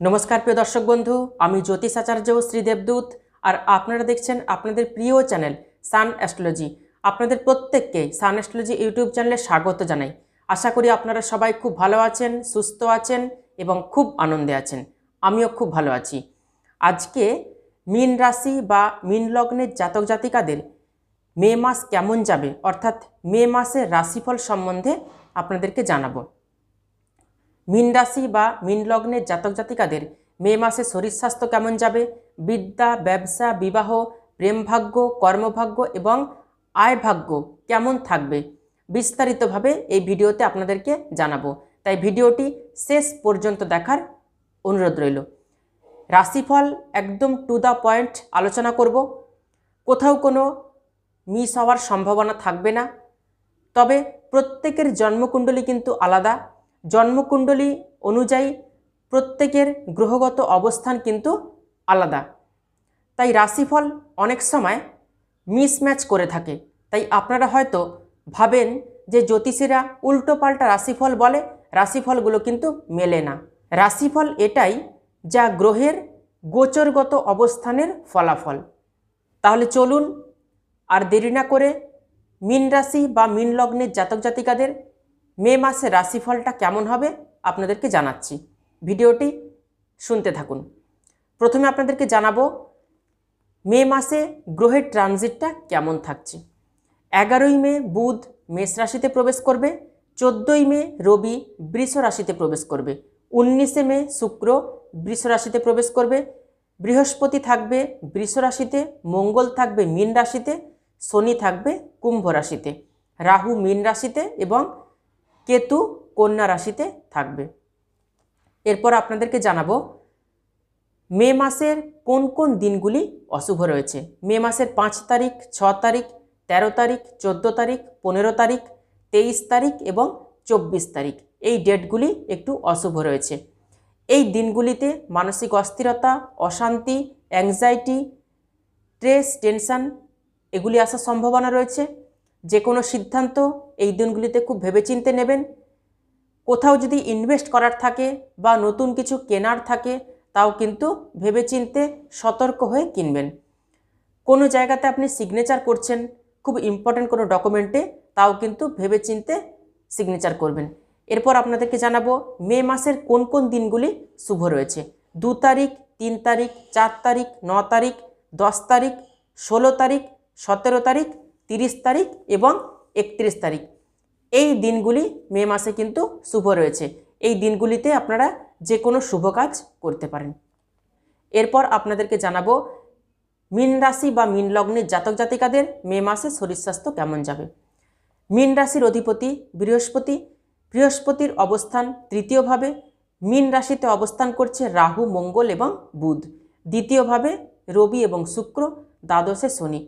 নমস্কার প্রিয় দর্শক বন্ধু, আমি জ্যোতিষ আচার্য শ্রীদেবদূত আর আপনারা দেখছেন আপনাদের প্রিয় চ্যানেল সান অ্যাস্ট্রোলজি। আপনাদের প্রত্যেককে সান অ্যাস্ট্রোলজি ইউটিউব চ্যানেলে স্বাগত জানাই। আশা করি আপনারা সবাই খুব ভালো আছেন, সুস্থ আছেন এবং খুব আনন্দে আছেন। আমিও খুব ভালো আছি। আজকে মীন রাশি বা মীন লগ্নের জাতক জাতিকাদের মে মাস কেমন যাবে? অর্থাৎ মে মাসের রাশিফল সম্বন্ধে আপনাদেরকে জানাব। মীন রাশি বা মীন লগ্নের জাতক জাতিকাদের মে মাসে শরীর স্বাস্থ্য কেমন যাবে? বিদ্যা, ব্যবসা, বিবাহ প্রেমভাগ্য কর্মভাগ্য এবং আয় ভাগ্য কেমন থাকবে? বিস্তারিতভাবে এই ভিডিওতে আপনাদেরকে জানাব। তাই ভিডিওটি শেষ পর্যন্ত দেখার অনুরোধ রইল। রাশিফল একদম টু দ্য পয়েন্ট আলোচনা করব। কোথাও কোনো মিস হওয়ার সম্ভাবনা থাকবে না। তবে প্রত্যেকের জন্মকুণ্ডলী কিন্তু আলাদা। জন্মকুণ্ডলী অনুযায়ী প্রত্যেকের গ্রহগত অবস্থান কিন্তু আলাদা। তাই রাশিফল অনেক সময় মিসম্যাচ করে থাকে। তাই আপনারা হয়তো ভাবেন যে জ্যোতিষীরা উল্টোপাল্টা রাশিফল বলে, রাশিফলগুলো কিন্তু মেলে না। রাশিফল এটাই যা গ্রহের গোচরগত অবস্থানের ফলাফল। তাহলে চলুন আর দেরি না করে মিন রাশি বা মিন লগ্নের জাতক জাতিকাদের মে মাসে রাশিফলটা কেমন হবে আপনাদেরকে জানাচ্ছি। ভিডিওটি শুনতে থাকুন। প্রথমে আপনাদেরকে জানাব মে মাসে গ্রহের ট্রানজিটটা কেমন থাকছে। এগারোই মে বুধ মেষ রাশিতে প্রবেশ করবে, চোদ্দোই মে রবি বৃষ রাশিতে প্রবেশ করবে, উনিশে মে শুক্র বৃষ রাশিতে প্রবেশ করবে, বৃহস্পতি থাকবে বৃষ রাশিতে, মঙ্গল থাকবে মীন রাশিতে, শনি থাকবে কুম্ভ রাশিতে, রাহু মীন রাশিতে এবং কেতু কন্যা রাশিতে থাকবে। এরপর আপনাদেরকে জানাব, মে মাসের কোন কোন দিনগুলি অশুভ রয়েছে? মে মাসের পাঁচ তারিখ, ছ তারিখ, তেরো তারিখ, চোদ্দ তারিখ, পনেরো তারিখ, তেইশ তারিখ এবং চব্বিশ তারিখ। এই ডেটগুলি একটু অশুভ রয়েছে। এই দিনগুলিতে মানসিক অস্থিরতা, অশান্তি অ্যাংজাইটি স্ট্রেস টেনশান এগুলি আসার সম্ভাবনা রয়েছে। যে কোনো সিদ্ধান্ত এই দিনগুলিতে খুব ভেবেচিন্তে নেবেন। কোথাও যদি ইনভেস্ট করার থাকে বা নতুন কিছু কেনার থাকে, তাও কিন্তু ভেবেচিন্তে সতর্ক হয়ে কিনবেন। কোনো জায়গাতে আপনি সিগনেচার করছেন, খুব ইম্পর্ট্যান্ট কোনো ডকুমেন্টে তাও কিন্তু ভেবেচিন্তে সিগনেচার করবেন। এরপর আপনাদেরকে জানাব মে মাসের কোন কোন দিনগুলি শুভ রয়েছে। দু তারিখ, তিন তারিখ, চার তারিখ, ন তারিখ, দশ তারিখ, ষোলো তারিখ, সতেরো তারিখ তিরিশ তারিখ এবং একত্রিশ তারিখ। এই দিনগুলি মে মাসে কিন্তু শুভ রয়েছে। এই দিনগুলিতে আপনারা যে কোনো শুভ কাজ করতে পারেন। এরপর আপনাদেরকে জানাব, মীন রাশি বা মীন লগ্নের জাতক জাতিকাদের মে মাসে শরীর স্বাস্থ্য কেমন যাবে? মীন রাশির অধিপতি বৃহস্পতি, বৃহস্পতির অবস্থান তৃতীয়ভাবে, মীন রাশিতে অবস্থান করছে রাহু, মঙ্গল এবং বুধ। দ্বিতীয়ভাবে রবি এবং শুক্র, দ্বাদশে শনি।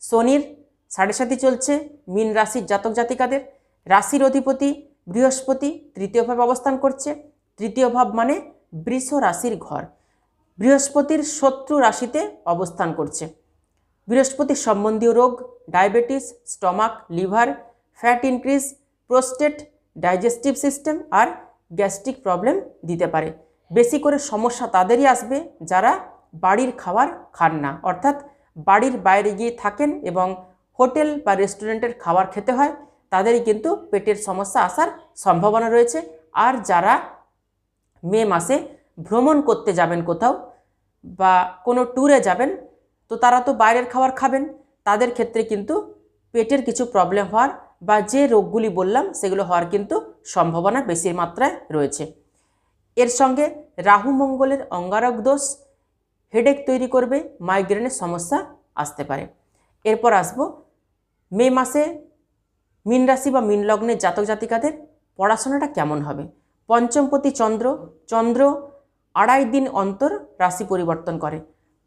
শনির সাড়ে সাথী চলছে মিন রাশির জাতক জাতিকাদের। রাশির অধিপতি বৃহস্পতি তৃতীয়ভাবে অবস্থান করছে। তৃতীয় ভাব মানে বৃষ রাশির ঘর। বৃহস্পতির শত্রু রাশিতে অবস্থান করছে। বৃহস্পতির সম্বন্ধীয় রোগ, diabetes, stomach, liver, fat increase, prostate, digestive system আর গ্যাস্ট্রিক প্রবলেম দিতে পারে। বেশি করে সমস্যা তাদেরই আসবে যারা বাড়ির খাবার খান না। অর্থাৎ বাড়ির বাইরে গিয়ে থাকেন এবং হোটেল বা রেস্টুরেন্টের খাবার খেতে হয়, তাদেরই কিন্তু পেটের সমস্যা আসার সম্ভাবনা রয়েছে। আর যারা মে মাসে ভ্রমণ করতে যাবেন কোথাও বা কোনো ট্যুরে যাবেন, তো তারা তো বাইরের খাবার খাবেন, তাদের ক্ষেত্রে কিন্তু পেটের কিছু প্রবলেম হওয়ার বা যে রোগগুলি বললাম, সেগুলো হওয়ার কিন্তু সম্ভাবনা বেশি মাত্রায় রয়েছে। এর সঙ্গে রাহু মঙ্গলের অঙ্গারক দোষ হেডেক তৈরি করবে মাইগ্রেনের সমস্যা আসতে পারে। এরপর আসব মে মাসে মীন রাশি বা মীন লগ্নের জাতক জাতিকাদের পড়াশোনাটা কেমন হবে? পঞ্চমপতি চন্দ্র চন্দ্র আড়াই দিন অন্তর রাশি পরিবর্তন করে।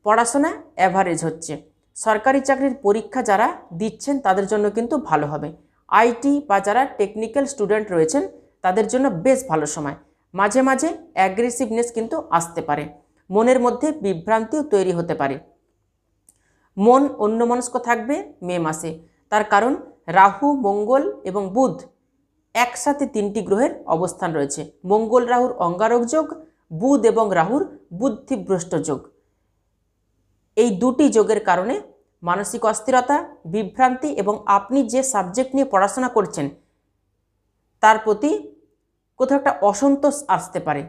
পড়াশোনা অ্যাভারেজ হচ্ছে। সরকারি চাকরির পরীক্ষা যারা দিচ্ছেন তাদের জন্য কিন্তু ভালো হবে। আইটি বা যারা টেকনিক্যাল স্টুডেন্ট রয়েছেন তাদের জন্য বেশ ভালো সময়। মাঝে মাঝে অ্যাগ্রেসিভনেস কিন্তু আসতে পারে। মনের মধ্যে বিভ্রান্তিও তৈরি হতে পারে। মন অন্যমনস্ক থাকবে মে মাসে। তার কারণ রাহু, মঙ্গল এবং বুধ একসাথে তিনটি গ্রহের অবস্থান রয়েছে। মঙ্গল রাহুর অঙ্গারক যোগ, বুধ এবং রাহুর বুদ্ধিভ্রষ্ট যোগ। এই দুটি যোগের কারণে মানসিক অস্থিরতা, বিভ্রান্তি এবং আপনি যে সাবজেক্ট নিয়ে পড়াশোনা করছেন, তার প্রতি কোথাও একটা অসন্তোষ আসতে পারে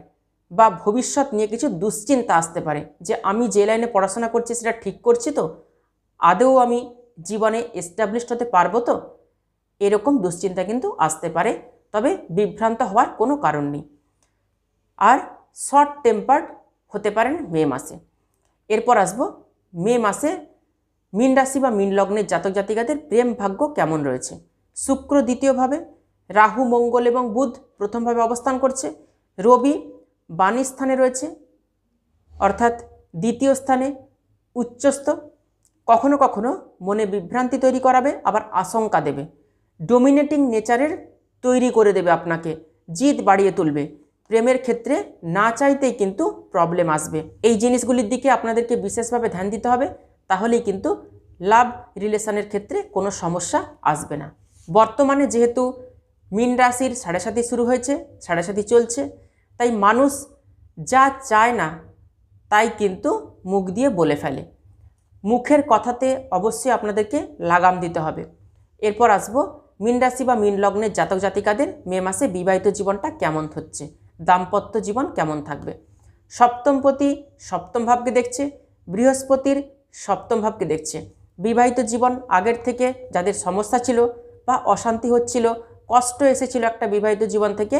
বা ভবিষ্যৎ নিয়ে কিছু দুশ্চিন্তা আসতে পারে যে আমি যে লাইনে পড়াশোনা করছি সেটা ঠিক করছি তো? আদৌ আমি জীবনে এস্টাবলিশড হতে পারব তো? এরকম দুশ্চিন্তা কিন্তু আসতে পারে, তবে বিভ্রান্ত হওয়ার কোনো কারণ নেই। আর শর্ট টেম্পার্ড হতে পারেন মে মাসে। এরপর আসব, মে মাসে মীন রাশি বা মীন লগ্নের জাতক জাতিকাদের প্রেম ভাগ্য কেমন রয়েছে? শুক্র দ্বিতীয়ভাবে, রাহু, মঙ্গল এবং বুধ প্রথমভাবে অবস্থান করছে। রবি বাণী স্থানে রয়েছে, অর্থাৎ দ্বিতীয় স্থানে উচ্চস্থ কখনো কখনো মনে বিভ্রান্তি তৈরি করাবে, আবার আশঙ্কা দেবে। ডোমিনেটিং নেচারের তৈরি করে দেবে আপনাকে। জিদ বাড়িয়ে তুলবে। প্রেমের ক্ষেত্রে না চাইতেই কিন্তু প্রবলেম আসবে। এই জিনিসগুলির দিকে আপনাদেরকে বিশেষভাবে ধ্যান দিতে হবে। তাহলেই কিন্তু লাভ রিলেশনের ক্ষেত্রে কোনো সমস্যা আসবে না। বর্তমানে যেহেতু মীন রাশির সাড়ে শুরু হয়েছে সাড়ে সাথী চলছে, তাই মানুষ যা চায় না, তাই কিন্তু মুখ দিয়ে বলে ফেলে। মুখের কথাতে অবশ্যই আপনাদেরকে লাগাম দিতে হবে। এরপর আসব মীন রাশি বা মীন লগ্নের জাতক জাতিকাদের মে মাসে বিবাহিত জীবনটা কেমন হচ্ছে, দাম্পত্য জীবন কেমন থাকবে। সপ্তমপতি সপ্তম ভাবকে দেখছে, বৃহস্পতির সপ্তম ভাবকে দেখছে। বিবাহিত জীবন আগের থেকে যাদের সমস্যা ছিল বা অশান্তি হচ্ছিল, কষ্ট এসেছিল একটা বিবাহিত জীবন থেকে,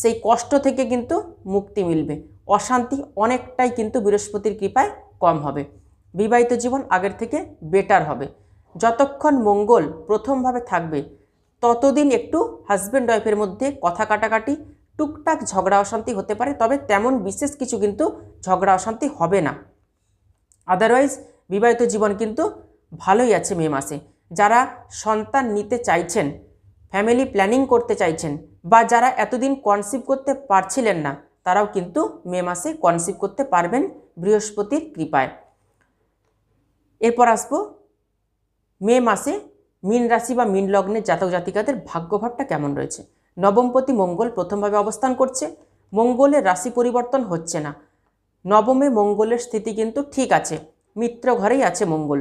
সেই কষ্ট থেকে কিন্তু মুক্তি মিলবে। অশান্তি অনেকটাই কিন্তু বৃহস্পতির কৃপায় কম হবে। বিবাহিত জীবন আগের থেকে বেটার হবে। যতক্ষণ মঙ্গল প্রথমভাবে থাকবে, ততদিন একটু হাজব্যান্ড ওয়াইফের মধ্যে কথা কাটাকাটি, টুকটাক ঝগড়া অশান্তি হতে পারে, তবে তেমন বিশেষ কিছু কিন্তু ঝগড়া অশান্তি হবে না। আদারওয়াইজ বিবাহিত জীবন কিন্তু ভালোই আছে মে মাসে। যারা সন্তান নিতে চাইছেন ফ্যামিলি প্ল্যানিং করতে চাইছেন, বা যারা এতদিন কনসিভ করতে পারছিলেন না, তারাও কিন্তু মে মাসে কনসিভ করতে পারবেন বৃহস্পতির কৃপায়। এরপর আসব মে মাসে মীন রাশি বা মীন লগ্নের জাতক জাতিকাদের ভাগ্যভাবটা কেমন রয়েছে? নবমপতি মঙ্গল প্রথমভাবে অবস্থান করছে। মঙ্গলের রাশি পরিবর্তন হচ্ছে না। নবমে মঙ্গলের স্থিতি কিন্তু ঠিক আছে। মিত্র ঘরেই আছে মঙ্গল।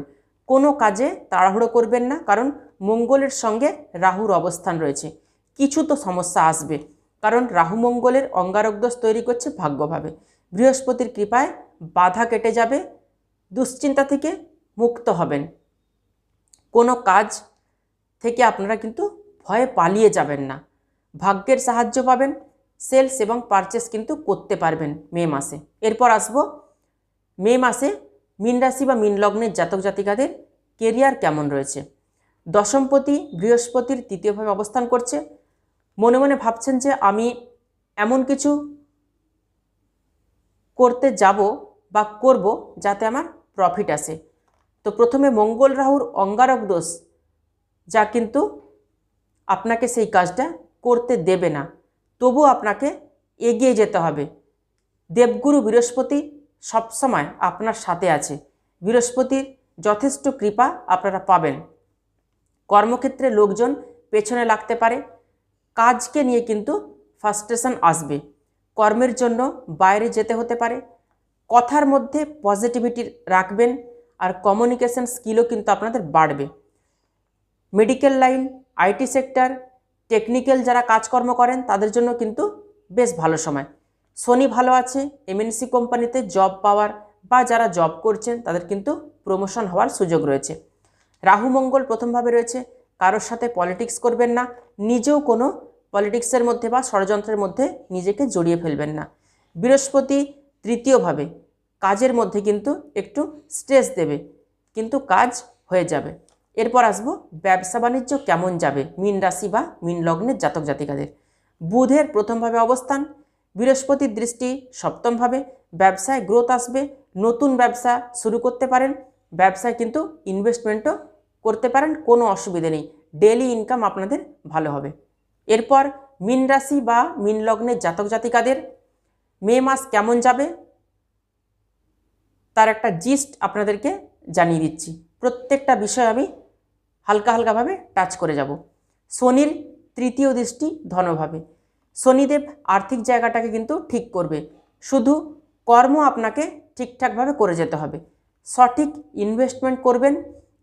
কোনো কাজে তাড়াহুড়ো করবেন না, কারণ মঙ্গলের সঙ্গে রাহুর অবস্থান রয়েছে। কিছু তো সমস্যা আসবে, কারণ রাহু মঙ্গলের অঙ্গারকদোষ তৈরি করছে ভাগ্যভাবে। বৃহস্পতির কৃপায় বাধা কেটে যাবে। দুশ্চিন্তা থেকে মুক্ত হবেন। কোনো কাজ থেকে আপনারা কিন্তু ভয়ে পালিয়ে যাবেন না। ভাগ্যের সাহায্য পাবেন, সেলস এবং পারচেস কিন্তু করতে পারবেন মে মাসে। এরপর আসব, মে মাসে মীন রাশি বা মীন লগ্নের জাতক জাতিকাদের কেরিয়ার কেমন রয়েছে? দশমপতি, বৃহস্পতির তৃতীয়ভাবে অবস্থান করছে। মনে মনে ভাবছেন যে আমি এমন কিছু করতে যাব বা করব যাতে আমার প্রফিট আসে। তো প্রথমে মঙ্গল রাহুর অঙ্গারক দোষ, যা কিন্তু আপনাকে সেই কাজটা করতে দেবে না। তবু আপনাকে এগিয়ে যেতে হবে। দেবগুরু বৃহস্পতি সবসময় আপনার সাথে আছে। বৃহস্পতির যথেষ্ট কৃপা আপনারা পাবেন। কর্মক্ষেত্রে লোকজন পেছনে লাগতে পারে। কাজকে নিয়ে কিন্তু ফার্স্ট্রেশন আসবে। কর্মের জন্য বাইরে যেতে হতে পারে। কথার মধ্যে পজিটিভিটি রাখবেন। আর কমিউনিকেশন স্কিলও কিন্তু আপনাদের বাড়বে। Medical line IT sector technical যারা কাজকর্ম করেন, তাদের জন্য কিন্তু বেশ ভালো সময়। শনি ভালো আছে এমএনসি কোম্পানিতে জব পাওয়ার বা যারা জব করছেন, তাদের কিন্তু প্রমোশন হওয়ার সুযোগ রয়েছে। রাহু মঙ্গল প্রথমভাবে রয়েছে, কারোর সাথে পলিটিক্স করবেন না, নিজেও কোনো পলিটিক্সের মধ্যে বা ষড়যন্ত্রের মধ্যে নিজেকে জড়িয়ে ফেলবেন না। বৃহস্পতি তৃতীয়ভাবে কাজের মধ্যে কিন্তু একটু স্ট্রেস দেবে, কিন্তু কাজ হয়ে যাবে। এরপর আসব ব্যবসা বাণিজ্য কেমন যাবে, মিন রাশি বা মিন লগ্নের জাতক জাতিকাদের। বুধের প্রথমভাবে অবস্থান, বৃহস্পতির দৃষ্টি সপ্তমভাবে ব্যবসায় গ্রোথ আসবে, নতুন ব্যবসা শুরু করতে পারেন, ব্যবসায় কিন্তু ইনভেস্টমেন্টও করতে পারেন, কোনো অসুবিধে নেই ডেলি ইনকাম আপনাদের ভালো হবে। এরপর মিন রাশি বা মিন লগ্নের জাতক জাতিকাদের, মে মাস কেমন যাবে তার একটা জিস্ট আপনাদেরকে জানিয়ে দিচ্ছি। প্রত্যেকটা বিষয় আমি হালকা হালকাভাবে টাচ করে যাব। শনির তৃতীয় দৃষ্টি ধনভাবে। শনিদেব আর্থিক জায়গাটাকে কিন্তু ঠিক করবে। শুধু কর্ম আপনাকে ঠিকঠাকভাবে করে যেতে হবে। সঠিক ইনভেস্টমেন্ট করবেন,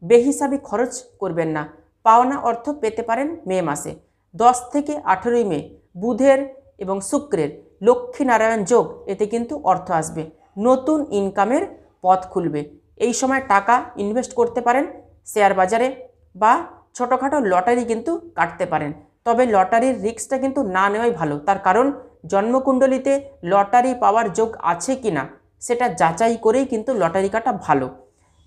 বেহিসাবি খরচ করবেন না। পাওনা অর্থ পেতে পারেন মে মাসে। দশ থেকে আঠেরোই মে, বুধের এবং শুক্রের লক্ষ্মীনারায়ণ যোগ, এতে কিন্তু অর্থ আসবে। নতুন ইনকামের পথ খুলবে। এই সময় টাকা ইনভেস্ট করতে পারেন শেয়ার বাজারে বা ছোটোখাটো লটারি কিন্তু কাটতে পারেন। তবে লটারির রিস্কটা কিন্তু না নেওয়াই ভালো। তার কারণ, জন্মকুণ্ডলিতে লটারি পাওয়ার যোগ আছে কি না সেটা যাচাই করেই কিন্তু লটারি কাটা ভালো।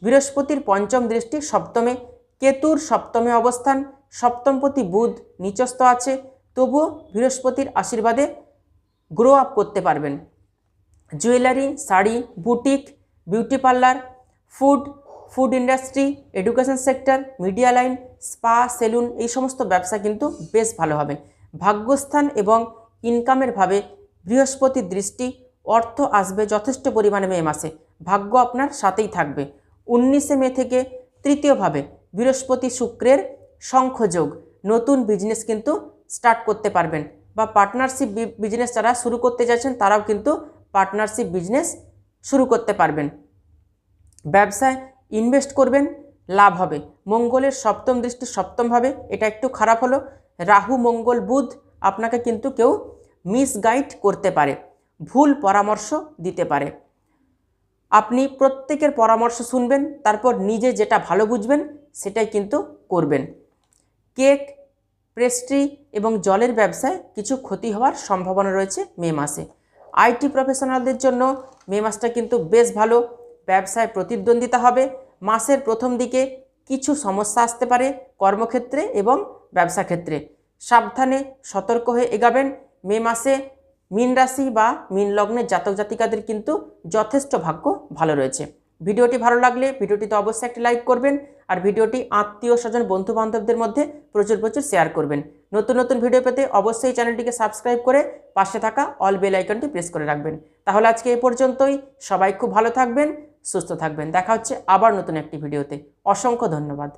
বৃহস্পতির পঞ্চম দৃষ্টি সপ্তমে, কেতুর সপ্তমে অবস্থান, সপ্তমপতি বুধ নিচস্থ আছে, তবুও বৃহস্পতির আশীর্বাদে গ্রো আপ করতে পারবেন। Jewellery, sari, boutique, beauty parlour, food food industry, education sector, media line, spa, salon এই সমস্ত ব্যবসা কিন্তু বেশ ভালো হবে। ভাগ্যস্থান এবং ইনকামের ভাবে বৃহস্পতির দৃষ্টি, অর্থ আসবে যথেষ্ট পরিমাণে মে মাসে। ভাগ্য আপনার সাথেই থাকবে। উনিশে মে থেকে তৃতীয়ভাবে বৃহস্পতি শুক্রের শঙ্খযোগ নতুন বিজনেস কিন্তু স্টার্ট করতে পারবেন বা পার্টনারশিপ বিজনেস যারা শুরু করতে যাচ্ছেন তারাও কিন্তু পার্টনারশিপ বিজনেস শুরু করতে পারবেন। ব্যবসায় ইনভেস্ট করবেন, লাভ হবে। মঙ্গলের সপ্তম দৃষ্টি সপ্তমভাবে এটা একটু খারাপ হলো। রাহু, মঙ্গল, বুধ আপনাকে কিন্তু কেউ মিসগাইড করতে পারে, ভুল পরামর্শ দিতে পারে। আপনি প্রত্যেকের পরামর্শ শুনবেন, তারপর নিজে যেটা ভালো বুঝবেন, সেটাই কিন্তু করবেন। কেক পেস্ট্রি এবং জলের ব্যবসায় কিছু ক্ষতি হওয়ার সম্ভাবনা রয়েছে মে মাসে। আইটি প্রফেশনালদের জন্য মে মাসটা কিন্তু বেশ ভালো। ব্যবসায় প্রতিদ্বন্দ্বিতা হবে। মাসের প্রথম দিকে কিছু সমস্যা আসতে পারে কর্মক্ষেত্রে এবং ব্যবসা ক্ষেত্রে সাবধানে সতর্ক হয়ে এগাবেন। মে মাসে মীন রাশি বা মীন লগ্নের জাতক জাতিকাদের কিন্তু যথেষ্ট ভাগ্য ভালো রয়েছে। ভিডিওটি ভালো লাগলে ভিডিওটিতে অবশ্যই একটি লাইক করবেন আর ভিডিওটি আত্মীয় স্বজন বন্ধু বান্ধবদের মধ্যে প্রচুর প্রচুর শেয়ার করবেন। নতুন নতুন ভিডিও পেতে অবশ্যই চ্যানেলটিকে সাবস্ক্রাইব করে পাশে থাকা অল বেল আইকনটি প্রেস করে রাখবেন। তাহলে আজকে এই পর্যন্তই। সবাই খুব ভালো থাকবেন, সুস্থ থাকবেন। দেখা হচ্ছে আবার নতুন একটি ভিডিওতে। অসংখ্য ধন্যবাদ।